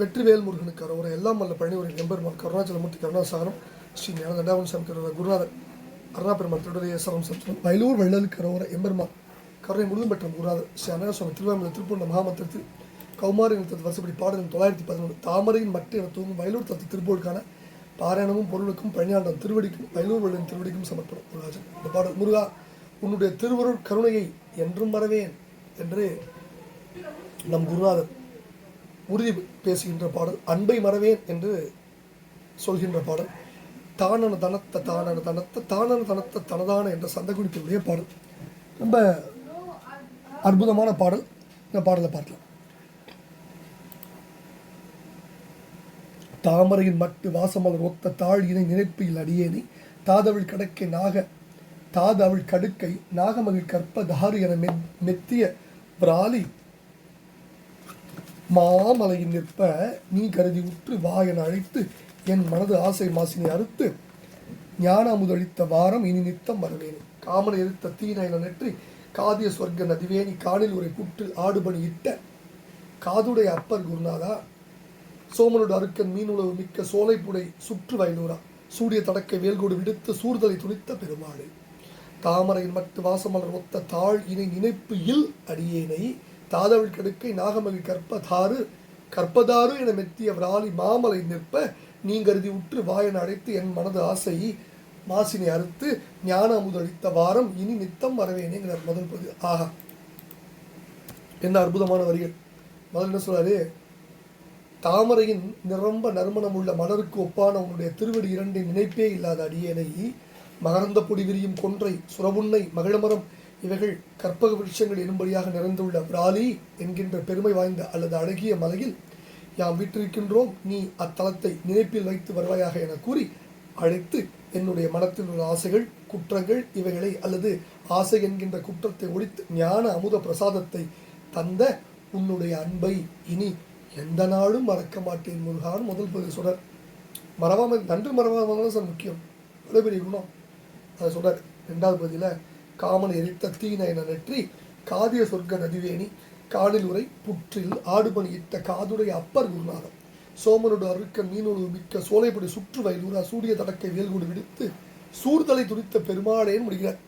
வெற்றிவேல் முருகனுக்கு அரோரை எல்லாம் வல்ல பழனிவரின் எம்பெருமான் கருணாச்சலமூர்த்தி கருணாசாரம் ஸ்ரீ ஞான தண்டாவன் சாமி கரோர குருநாதர் அருணா பெருமாள் திருடைய சரம் சத்திரம் வயலூர் வள்ளலுக்கு அரோரை எம்பெருமான் கருணை முழுதும் பெற்ற குருநாதர் ஸ்ரீ அண்ணா சுவாமி திருவாமலை திருப்பூர்ண மகாமத்திரத்தில் கௌமாரி நிறுத்தத்து வருஷப்படி பாடல் தொள்ளாயிரத்தி பதினொன்று தாமரையின் மட்டு என தூங்கும் வயலூர் தத்து திருப்பூருக்கான பாராயணமும் பொருளுக்கும் பழனியாண்டம் திருவடிக்கும் வயலூர் வள்ளலின் திருவடிக்கும் சமர்ப்பணம். முருகாஜன் இந்த பாடல் முருகா உன்னுடைய திருவருள் கருணையை என்றும் மறவேன் என்று நம் குருநாதர் உறுதி பேசுகின்ற பாடல் அன்பை மறவேன் என்று சொல்கின்ற பாடல் தானன தனத்த தானன தனத்த தானன தனத்த தனதான என்ற சந்தகுடிப்பினுடைய பாடல். ரொம்ப அற்புதமான பாடல். இந்த பாடலை பார்க்கலாம். தாமரையின் மட்டு வாசமலர் ஒத்த தாழ் இணை நினைப்பில் அடியேனை தாதவள் கடக்கை நாக தாதவள் கடுக்கை நாகமகிழ் கற்ப தாரு என மெத்திய பிராலி மாமலையின் நிற்ப நீ கருதி உற்று வா என அழைத்து என் மனது ஆசை மாசினை அறுத்து ஞானாமுதளித்த வாரம் இனி நித்தம் வரவேணும் காமனை எரித்த தீன நெற்றி காதிய சொர்க்க நதிவேணி காணில் உரை புற்றில் ஆடுபணி இட்ட காதுடைய அப்பர் குருநாதா சோமனோட அருக்கன் மீனுளவு மிக்க சோலைப்புடை சுற்று வயலூரா சூடிய தடக்கை வேல்கோடு விடுத்து சூர்தலை துணித்த பெருமாளே. தாமரையின் மட்டு வாசமலர் ஒத்த தாழ் இணை நினைப்பு இல் அடியேனை தாதவள் கடுக்கை நாகமகி கற்பதாறு கற்பதாறு என மெத்திய விராலி மாமலை நிற்ப நீங்கருதி உற்று வாயன் அடைத்து என் மனது ஆசை மாசினை அறுத்து ஞான அமுதளித்த வாரம் இனி நித்தம் வரவேனேங்கிறார் முதல் பகுதி ஆஹா. என்ன அற்புதமான வரிகள். முதல்ல என்ன சொல்றாரு? தாமரையின் நிரம்ப நறுமணம் உள்ள மலருக்கு ஒப்பான உன்னுடைய திருவடி இரண்டின் நினைப்பே இல்லாத அடியேனை மகரந்த பொடி விரியும் கொன்றை சுரபுன்னை மகிழமரம் இவைகள் கற்பக விருட்சங்கள் எனும்படியாக நிறைந்துள்ள விராலி என்கின்ற பெருமை வாய்ந்த அல்லது அழகிய மலையில் யாம் வீற்றிருக்கின்றோம். நீ அத்தலத்தை நினைப்பில் வைத்து வருவாயாக என கூறி அழைத்து என்னுடைய மனத்தில் உள்ள ஆசைகள் குற்றங்கள் இவைகளை அல்லது ஆசை என்கின்ற குற்றத்தை ஒழித்து ஞான அமுத பிரசாதத்தை தந்த உன்னுடைய அன்பை இனி எந்த நாளும் மறக்க மாட்டேன் முருகான் முதல் பகுதி சொல்கிறார் மறவாமல் நன்று மறவாமல் சார் முக்கியம். எவ்வளோ பெரிய குணம். அதை சொல்கிறார் ரெண்டாவது பகுதியில் காமன் எரித்த தீன என நெற்றி காதிய சொர்க்க நதிவேணி காணில் உரை புற்றில் ஆடுபணி இட்ட காதுடைய அப்பர் குருநாதன் சோமனோடு அறுக்க மீனோடு மிக்க சோலைப்படி சுற்று வயலூரா சூரிய தடக்கை வேல்கூடு விடுத்து சூர்தலை துரித்த பெருமாளேன்னு முடிகிறார்.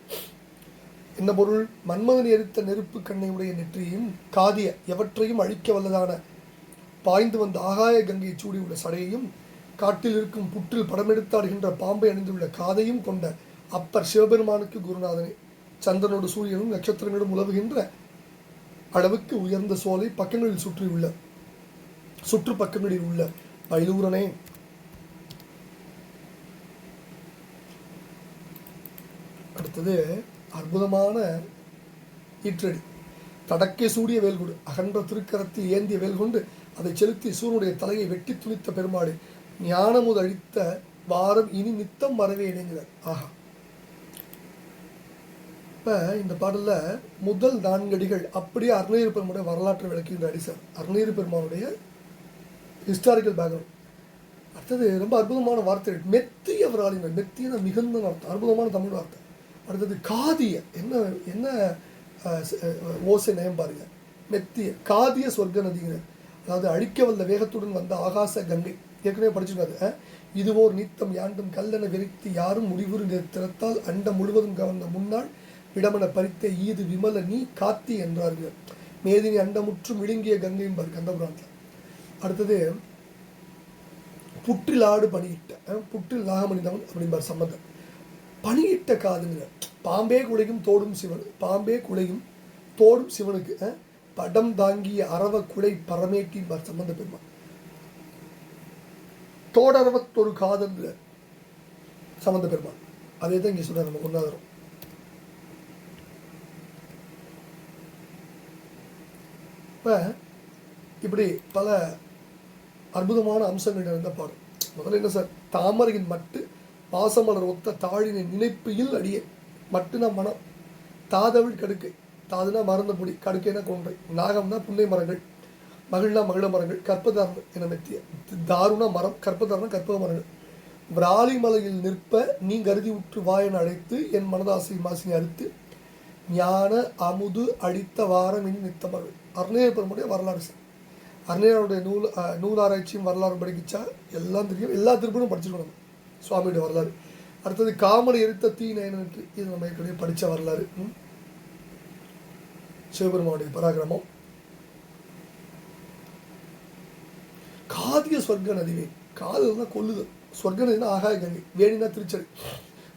என்ன பொருள்? மன்மதன் எரித்த நெருப்பு கண்ணையுடைய நெற்றியும் காதிய எவற்றையும் அழிக்க வல்லதான பாய்ந்து வந்த ஆகாய கங்கையை சூடியுள்ள சடையையும் காட்டில் இருக்கும் புற்றில் படமெடுத்தாடுகின்ற பாம்பை அணிந்துள்ள காதையும் கொண்ட அப்பர் சிவபெருமானுக்கு குருநாதனே. சந்திரனோடு சூரியனும் நட்சத்திரங்களும் உலவுகின்ற அளவுக்கு உயர்ந்த சோலை பக்கங்களில் சுற்றியுள்ள சுற்று பக்கங்களில் உள்ள பயிலூரனே அடுத்தது அற்புதமான ஈற்றடி. தடக்கே சூடிய வேல்குடு. அகன்ற திருக்கரத்தில் ஏந்திய வேல்கொண்டு அதை செலுத்தி சூரியனுடைய தலையை வெட்டி துணித்த பெருமாடு ஞானமுதழித்த வாரம் இனி நித்தம் வரவே இணைங்கிறார் ஆஹா. இப்போ இந்த பாடலில் முதல் நான்கடிகள் அப்படியே அருணகிரி பெருமானுடைய வரலாற்றை விளக்குகின்ற அடிசார் அருணகிரி பெருமானுடைய ஹிஸ்டாரிக்கல் பேக்ரவுண்ட் அடுத்தது ரொம்ப அற்புதமான வார்த்தைகள் மெத்திய விராலினர் மெத்தியன மிகுந்த அர்த்தம் அற்புதமான தமிழ் வார்த்தை. அடுத்தது காதிய என்ன என்ன ஓசை நயம் பாருங்க. மெத்திய காதிய சொர்க்க நதிங்கிறார் அதாவது அழிக்க வந்த வேகத்துடன் வந்த ஆகாச கங்கை. ஏற்கனவே படிச்சிருக்காது இதுவோர் நீத்தம் யாண்டும் கல்லென விரித்து யாரும் முடிவுறு திறத்தால் அண்டம் முழுவதும் கவர்ந்த முன்னாள் விடமன பறித்த ஈது விமல நீ காத்தி என்றார்கள். மேதினி அண்டமுற்றும் விழுங்கிய கங்கையும் பாரு கந்தபுராணத்தில் அடுத்தது புற்றில் ஆடு பணியிட்ட புற்றில் நாகமணிதவன் அப்படிம்பார் சம்பந்தம் பணியிட்ட காதுங்கிற பாம்பே குலையும் தோடும் சிவன் பாம்பே குலையும் தோடும் சிவனுக்கு படம் தாங்கிய அரவ குலை பரமேட்டின்பார் சம்பந்த பெருமாள் தோடரவத்தொரு காதல்ங்கிற சம்பந்த பெருமாள் அதே தான் இங்கே சொல்கிறார் நம்ம ஒன்றாதரம் இப்போ இப்படி பல அற்புதமான அம்சங்கள் நிறைந்த பாடல். முதல்ல என்ன சார்? தாமரையின் மட்டு பாசமலர் ஒத்த தாழினை நினைப்பில் அடியே மட்டுனா மனம். தாதவிழ் கடுக்கை தாதுனா மறந்த பொடி கடுக்கைனா கொன்றை. நாகம்னா புன்னை மரங்கள் மகிழ்னா மகிழ மரங்கள் கற்பதாரம் என மெத்திய. தாருணா மரம் கற்பதாரணம் கற்பக மரங்கள். விராலி மலையில் நிற்ப நீ கருதி உற்று வாயன் அழைத்து என் மனதாசை மாசினை அறுத்து ஞான அமுது அடித்த வாரம் இனி நித்தமர்கள் அருணேய பெருமுடைய வரலாறு சார். அன்னையருடைய நூல் நூல் ஆராய்ச்சியும் வரலாறு படிக்கிச்சா எல்லாம் தெரியும். எல்லா திருப்பணும் படிச்சிருக்கணும் நம்ம சுவாமியுடைய வரலாறு. அடுத்தது காமனை எரித்த தீ நயனற்று இது நம்ம ஏற்கனவே படித்த வரலாறு. சிவபெருமானுடைய பராக்கிரமம். காதிய சொர்க்க நதிவே காதல்னா கொல்லுதல் சொர்க்க நதினா ஆகாய கங்கை வேணினா திருச்சடி.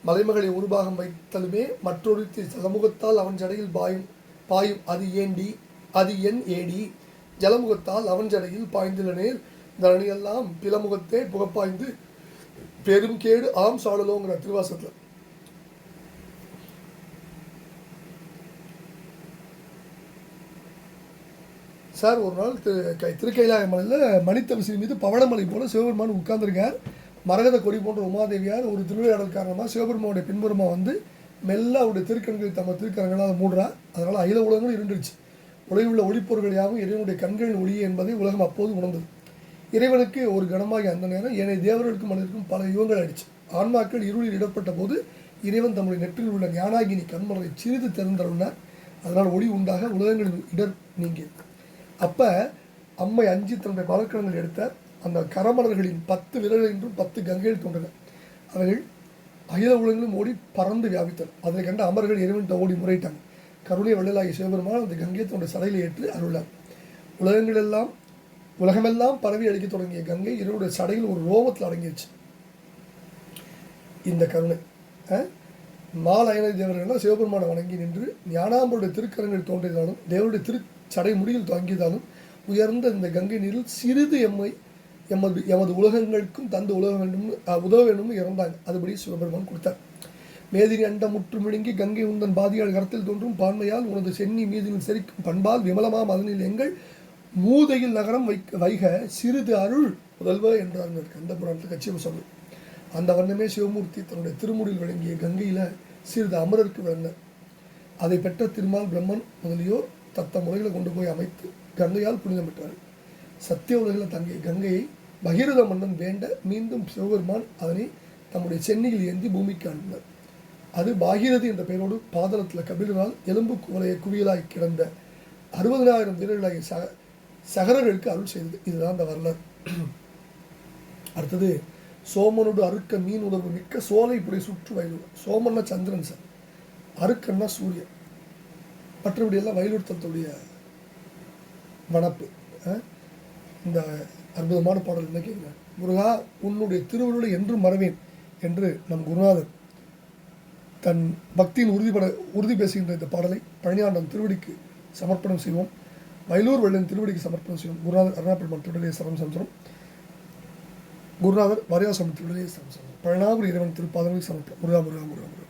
மலைமகளை ஒரு பாகம் வைத்தலுமே மற்றொரு சமூகத்தால் அவன் ஜடையில் பாயும் பாயும் அது ஏண்டி? அது என் ஏடி ஜலமுகத்தால் அவன் ஜடையில் பாய்ந்துள்ளனேல் தரணியெல்லாம் பிலமுகத்தே புகப்பாய்ந்து. பெரும் கேடு ஆம் சாடலோங்கிற திருவாசத்தில். சார் ஒரு நாள் திரு கை திருக்கைலாய மலையில் மணித்தவசி மீது பவளமலை போல சிவபெருமான் உட்கார்ந்துருக்கார். மரகத கொடி போன்ற உமாதேவியார் ஒரு திருவிளையாடல் காரணமாக சிவபெருமானுடைய பின்புறமாக வந்து மெல்ல அவருடைய திருக்கண்களை தம்ம திருக்கரங்களாக மூடுறா அதனால் அகில உலகங்களும் இருந்துருச்சு உலகில் உள்ள ஒளிப்பொருள்கள் யாவும் இறைவனுடைய கண்களின் ஒளியே என்பதை உலகம் அப்போது உணர்ந்தது. இறைவனுக்கு ஒரு கனமாகி அந்த நேரம் ஏனைய தேவர்களுக்கும் மனிதருக்கும் பல யுகங்கள் அடிச்சு ஆன்மாக்கள் இருளில் இடப்பட்ட போது இறைவன் தம்முடைய நெற்றில் உள்ள ஞானாகினி கண்மலை சிறிது திறந்தருளினார். அதனால் ஒளி உண்டாக உலகங்களின் இடர் நீங்கியது. அப்போ அம்மை அஞ்சு தன்னுடைய மலக்கணங்கள் எடுத்த அந்த கரமலர்களின் பத்து விரல்கள் என்றும் பத்து கங்கைகள் தோன்றன. அவைகள் அகில உலகங்களும் ஓடி பறந்து வியாபித்தனர் அதை கண்ட அமர்கள் இறைவன் ஓடி முறையிட்டாங்க. கருணை வள்ளலாகி சிவபெருமான் அந்த கங்கையை தன்னுடைய சடையில் ஏற்று அருளார். உலகங்கள் எல்லாம் உலகமெல்லாம் பரவி அடிக்க தொடங்கிய கங்கை இறைவனுடைய சடையில் ஒரு ரோமத்தில் அடங்கிடுச்சு இந்த கருணை மாலயன தேவர்கள்லாம் சிவபெருமானை வணங்கி நின்று ஞானாம்பருடைய திருக்கரங்கள் தோன்றியதாலும் தேவருடைய திரு சடை முடியில் தாங்கியதாலும் உயர்ந்த இந்த கங்கை நீரில் சிறிது எம்மை எமது எமது உலகங்களுக்கும் தந்து உலக வேண்டும் உதவ வேண்டும்னு இறந்தாங்க. அதுபடி சிவபெருமான் கொடுத்தார். மேதினி அண்டம் முற்று மிழுங்கி கங்கை உந்தன் பாதியால் கரத்தில் தோன்றும் பான்மையால் உனது சென்னி மீதினில் செரிக்கும் பண்பால் விமலமாம் அதனில் எங்கள் மூதையில் நகரம் வைக்க வைக சிறிது அருள் முதல்வ என்றார் கந்த புராணத்தில் கட்சியம் சொல்லு அந்த வண்ணமே சிவமூர்த்தி தன்னுடைய திருமுடியில் வழங்கிய கங்கையில் சிறிது அமரருக்கு விளந்தார் அதை பெற்ற திருமால் பிரம்மன் முதலியோர் தத்த முறைகளை கொண்டு போய் அமைத்து கங்கையால் புனிதம் பெற்றார்கள் சத்திய உலகில் தங்கிய கங்கையை பகிரத மன்னன் வேண்ட மீண்டும் சிவபெருமான் அதனை தம்முடைய சென்னையில் ஏந்தி பூமிக்கு அனுப்பினார். அது பாகீரதி என்ற பெயரோடு பாதளத்தில் கபிலனால் எலும்பு குவலைய குவியலாய் கிடந்த அறுபதனாயிரம் வீரர்களாகிய சக சகரர்களுக்கு அருள் செய்தது. இதுதான் அந்த வரலாறு. அடுத்தது சோமனோடு அறுக்க மீன் உணர்வு மிக்க சோலை புடை சுற்று வயலூர். சோமன்னா சந்திரன் சார். அருக்கன்னா சூரியன். மற்றபடி எல்லாம் வயலுறுத்தத்துடைய வனப்பு இந்த அற்புதமான பாடல் என்ன கேட்குறேன் முருகா உன்னுடைய திருவருளை என்றும் மறவேன் என்று நம் குருநாதர் தன் பக்தியின் உறுதிபட உறுதி பேசுகின்ற இந்த பாடலை பழனியாண்டம் திருவடிக்கு சமர்ப்பணம் செய்வோம். வயலூர் வெள்ளன் திருவடிக்கு சமர்ப்பணம் செய்வோம். குருநாதர் அருணாபெருமான் திருடலே சரம் சம்சரம் குருநாதர் வாரியாசம் திருடலே சரம் சம்சரம் பழனாபுரி இறைவன் திருப்பாதங்களுக்கு சமர்ப்பணம். முருகா முருகா முருகா முருகா.